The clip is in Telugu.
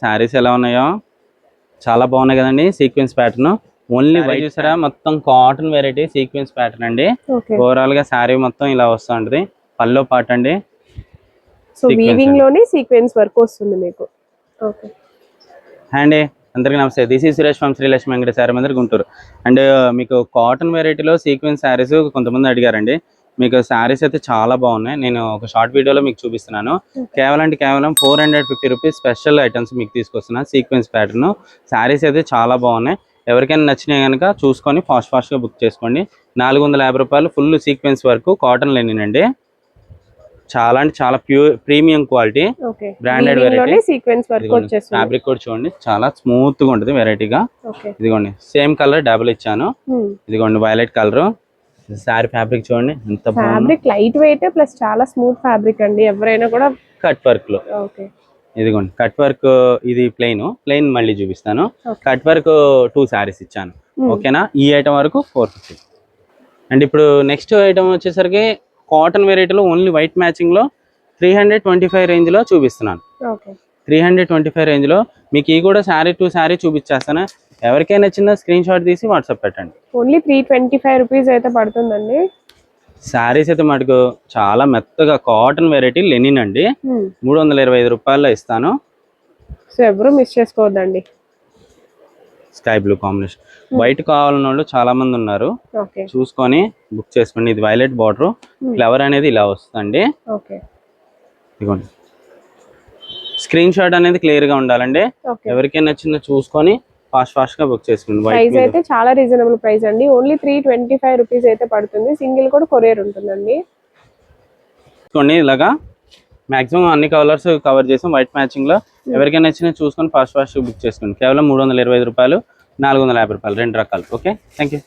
శారీస్ ఎలా ఉన్నాయో? చాలా బాగున్నాయి కదండి సీక్వెన్స్ ప్యాటర్న్ ఓన్లీ వైట్ చూసారా? మొత్తం కాటన్ వెరైటీ సీక్వెన్స్ ప్యాటర్న్ అండి. ఓవరాల్గా శారీ మొత్తం ఇలా వస్తుంటది పల్లో పాట అండి. సో Sequence వీవింగ్ అండి. లోనే సీక్వెన్స్ వర్క్ వస్తుంది మీకు. ఓకే అండి అందరికీ నమస్తే. This is Suresh from Srilakshmi Venkata sari Mandir Guntur. And మీకు కాటన్ వెరైటీలో సీక్వెన్స్ శారీస్ కొంతమంది అడిగారండి. మీకు శారీస్ అయితే చాలా బాగున్నాయి. నేను ఒక షార్ట్ వీడియోలో మీకు చూపిస్తున్నాను. కేవలం అంటే కేవలం four hundred fifty rupees special items మీకు తీసుకొస్తున్నాను సీక్వెన్స్ ప్యాటర్న్. శారీస్ అయితే చాలా బాగున్నాయి. ఎవరికైనా నచ్చినాయి కనుక చూసుకొని ఫాస్ట్ ఫాస్ట్గా బుక్ చేసుకోండి. నాలుగు వందల యాభై రూపాయలు ఫుల్ సీక్వెన్స్ వరకు కాటన్ లెనిన్ అండి. చాలా అంటే చాలా ప్యూర్ ప్రీమియం క్వాలిటీ. లోనే variety. సీక్వెన్స్ ఫ్యాబ్రిక్ కూడా చూడండి. చాలా స్మూత్గా ఉంటుంది వెరైటీగా ఇదిగోండి. సేమ్ కలర్ డబుల్ ఇచ్చాను. ఇదిగోండి వైలెట్ కలర్ శారీ ఫ్యాబ్రిక్ చూడండి ఎంత ఫ్యాబ్రిక్ లైట్ వెయిట్ ప్లస్ చాలా స్మూత్ ఫ్యాబ్రిక్ అండి ఎవరైనా కూడా కట్ వర్క్లో. ఓకే. ఇదిగోండి కట్ వర్క్ ఇది ప్లెయిన్ ప్లెయిన్ మళ్ళీ చూపిస్తాను. కట్ వర్క్ టూ శారీస్ ఇచ్చాను. ఓకేనా? ఈ ఐటమ్ వరకు ఫోర్ ఫిఫ్టీ. అండ్ ఇప్పుడు నెక్స్ట్ ఐటమ్ వచ్చేసరికి కాటన్ వెరైటీలో ఓన్లీ వైట్ మ్యాచింగ్లో త్రీ హండ్రెడ్ ట్వంటీ ఫైవ్ రేంజ్లో చూపిస్తున్నాను. త్రీ హండ్రెడ్ ట్వంటీ ఫైవ్ రేంజ్లో మీకు ఈ కూడా శారీ టు శారీ చూపించేస్తాను. ఎవరికైనా నచ్చిందో స్క్రీన్ షాట్ తీసి వాట్సాప్ పెట్టండి. Only three twenty five rupees అయితే పడుతుందండి. శారీస్ అయితే మటుకు చాలా మెత్తగా కాటన్ వెరైటీ లెనిన్ అండి. Hmm. మూడు వందల ఇరవై ఐదు రూపాయల్లో ఇస్తాను. సో ఎవరు మిస్ చేసుకోవద్దండి. స్కై బ్లూ కాంబినేషన్ వైట్ కావాలన్న వాళ్ళు చాలా మంది ఉన్నారు చూసుకొని బుక్ చేసుకోండి. ఇది వైలెట్ బార్డర్ ఫ్లవర్ అనేది ఇలా వస్తుందండి. ఓకే ఇదిగోండి. స్క్రీన్ షాట్ అనేది క్లియర్గా ఉండాలండి. ఎవరికైనా నచ్చిందో చూసుకొని ఫాస్ట్ ఫాస్ట్గా బుక్ చేసుకోండి ప్రైస్ అయితే చాలా రీజనబుల్ ప్రైస్ అండి. Only three twenty five rupees అయితే పడుతుంది. సింగిల్ కూడా కొరియర్ ఉంటుందండి. చూసుకోండి ఇలాగా మాక్సిమం అన్ని కలర్స్ కవర్ చేసాం. వైట్ మ్యాచింగ్లో ఎవరికైనా నచ్చినా చూసుకొని ఫాస్ట్ ఫాస్ట్ బుక్ చేసుకోండి. కేవలం మూడు వందల ఇరవై ఐదు రూపాయలు నాలుగు వందల యాభై రూపాయలు రెండు రకాలు. Okay thank you